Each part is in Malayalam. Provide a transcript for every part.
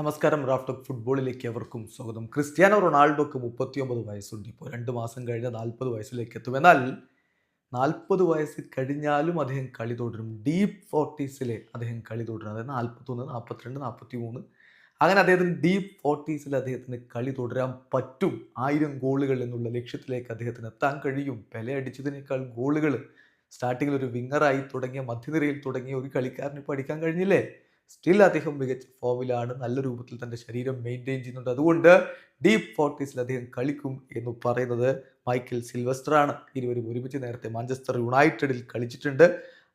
നമസ്കാരം റാഫ്റ്റോക്ക് ഫുട്ബോളിലേക്ക് അവർക്കും സ്വാഗതം. ക്രിസ്ത്യാനോ റൊണാൾഡോക്ക് മുപ്പത്തിയൊമ്പത് വയസ്സുണ്ട്. ഇപ്പോൾ രണ്ട് മാസം കഴിഞ്ഞ നാൽപ്പത് വയസ്സിലേക്ക് എത്തും. എന്നാൽ നാൽപ്പത് വയസ്സ് കഴിഞ്ഞാലും അദ്ദേഹം കളി തുടരും. ഡീപ്പ് ഫോർട്ടീസിലെ അദ്ദേഹം കളി തുടരും. അതായത് നാൽപ്പത്തൊന്ന് നാൽപ്പത്തിരണ്ട് നാൽപ്പത്തി മൂന്ന് അങ്ങനെ അദ്ദേഹത്തിന് ഡീപ്പ് ഫോർട്ടീസിൽ അദ്ദേഹത്തിന് കളി തുടരാൻ പറ്റും. ആയിരം ഗോളുകൾ എന്നുള്ള ലക്ഷ്യത്തിലേക്ക് അദ്ദേഹത്തിന് എത്താൻ കഴിയും. പെല അടിച്ചതിനേക്കാൾ ഗോളുകൾ സ്റ്റാർട്ടിങ്ങിൽ ഒരു വിങ്ങറായി തുടങ്ങിയ മധ്യനിരയിൽ തുടങ്ങിയ ഒരു കളിക്കാരന് ഇപ്പോൾ അടിക്കാൻ കഴിഞ്ഞില്ലേ? സ്റ്റിൽ അദ്ദേഹം മികച്ച ഫോമിലാണ് നല്ല രൂപത്തിൽ തന്റെ ശരീരം മെയിന്റെയിൻ ചെയ്യുന്നുണ്ട്. അതുകൊണ്ട് ഡീപ് ഫോർട്ടീസിൽ അദ്ദേഹം കളിക്കും എന്ന് പറയുന്നത് മൈക്കിൾ സിൽവസ്റ്ററാണ് ഇരുവരും ഒരുമിച്ച് നേരത്തെ മാഞ്ചസ്റ്റർ യുണൈറ്റഡിൽ കളിച്ചിട്ടുണ്ട്.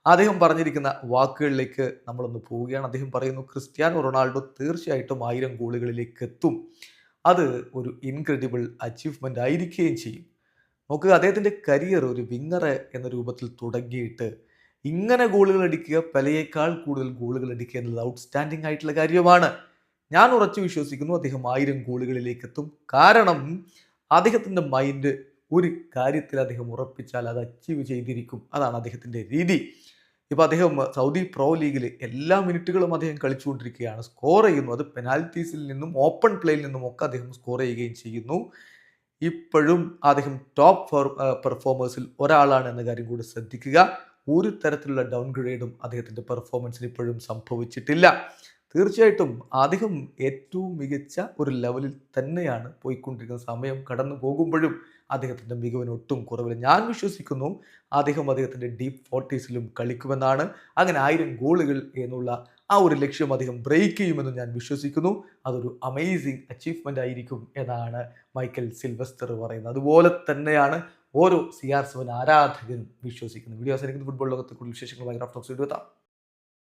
അദ്ദേഹം പറഞ്ഞിരിക്കുന്ന വാക്കുകളിലേക്ക് നമ്മളൊന്ന് പോവുകയാണ്. അദ്ദേഹം പറയുന്നു ക്രിസ്ത്യാനോ റൊണാൾഡോ തീർച്ചയായിട്ടും ആയിരം ഗോളുകളിലേക്ക് എത്തും. അത് ഒരു ഇൻക്രെഡിബിൾ അച്ചീവ്മെന്റ് ആയിരിക്കുകയും ചെയ്യും. നോക്കുക അദ്ദേഹത്തിന്റെ കരിയർ ഒരു വിങ്ങറ് എന്ന രൂപത്തിൽ തുടങ്ങിയിട്ട് ഇങ്ങനെ ഗോളുകൾ അടിക്കുക പെലയേക്കാൾ കൂടുതൽ ഗോളുകൾ അടിക്കുക എന്നുള്ളത് ഔട്ട്സ്റ്റാൻഡിംഗ് ആയിട്ടുള്ള കാര്യമാണ് ഞാൻ ഉറച്ചു വിശ്വസിക്കുന്നു അദ്ദേഹം ആയിരം ഗോളുകളിലേക്ക് എത്തും. കാരണം അദ്ദേഹത്തിന്റെ മൈൻഡ് ഒരു കാര്യത്തിൽ അദ്ദേഹം ഉറപ്പിച്ചാൽ അത് അച്ചീവ് ചെയ്തിരിക്കും. അതാണ് അദ്ദേഹത്തിന്റെ രീതി. ഇപ്പോൾ അദ്ദേഹം സൗദി പ്രോ ലീഗിൽ എല്ലാ മിനിറ്റുകളും അദ്ദേഹം കളിച്ചുകൊണ്ടിരിക്കുകയാണ്. സ്കോർ ചെയ്യുന്നു. അത് പെനാൽറ്റീസിൽ നിന്നും ഓപ്പൺ പ്ലേയിൽ നിന്നും ഒക്കെ അദ്ദേഹം സ്കോർ ചെയ്യുകയും ചെയ്യുന്നു. ഇപ്പോഴും അദ്ദേഹം ടോപ്പ് പെർഫോമേഴ്സിൽ ഒരാളാണ് എന്ന കാര്യം കൂടി ശ്രദ്ധിക്കുക. ഒരു തരത്തിലുള്ള ഡൗൺ ഗ്രേഡും അദ്ദേഹത്തിന്റെ പെർഫോമൻസിന് ഇപ്പോഴും സംഭവിച്ചിട്ടില്ല. തീർച്ചയായിട്ടും അദ്ദേഹം ഏറ്റവും മികച്ച ഒരു ലെവലിൽ തന്നെയാണ് പോയിക്കൊണ്ടിരിക്കുന്ന സമയം കടന്നു പോകുമ്പോഴും അദ്ദേഹത്തിന്റെ മികവിന് ഒട്ടും കുറവില്ല. ഞാൻ വിശ്വസിക്കുന്നു അദ്ദേഹം അദ്ദേഹത്തിന്റെ ഡീപ്പ് ഫോർട്ടീസിലും കളിക്കുമെന്നാണ്. അങ്ങനെ ആയിരം ഗോളുകൾ എന്നുള്ള ആ ഒരു ലക്ഷ്യം അദ്ദേഹം ബ്രേക്ക് ചെയ്യുമെന്ന് ഞാൻ വിശ്വസിക്കുന്നു. അതൊരു അമേസിങ് അച്ചീവ്മെന്റ് ആയിരിക്കും എന്നാണ് മൈക്കൽ സിൽവസ്റ്റർ പറയുന്നത്. അതുപോലെ തന്നെയാണ് ഓരോ സി ആർ സെവൻ ആരാധകരും വിശ്വസിക്കുന്നു. വീഡിയോ ഫുട്ബോൾ ലോകത്തെ കൂടുതൽ വിശേഷങ്ങളുമായി വീഡിയോ എത്താം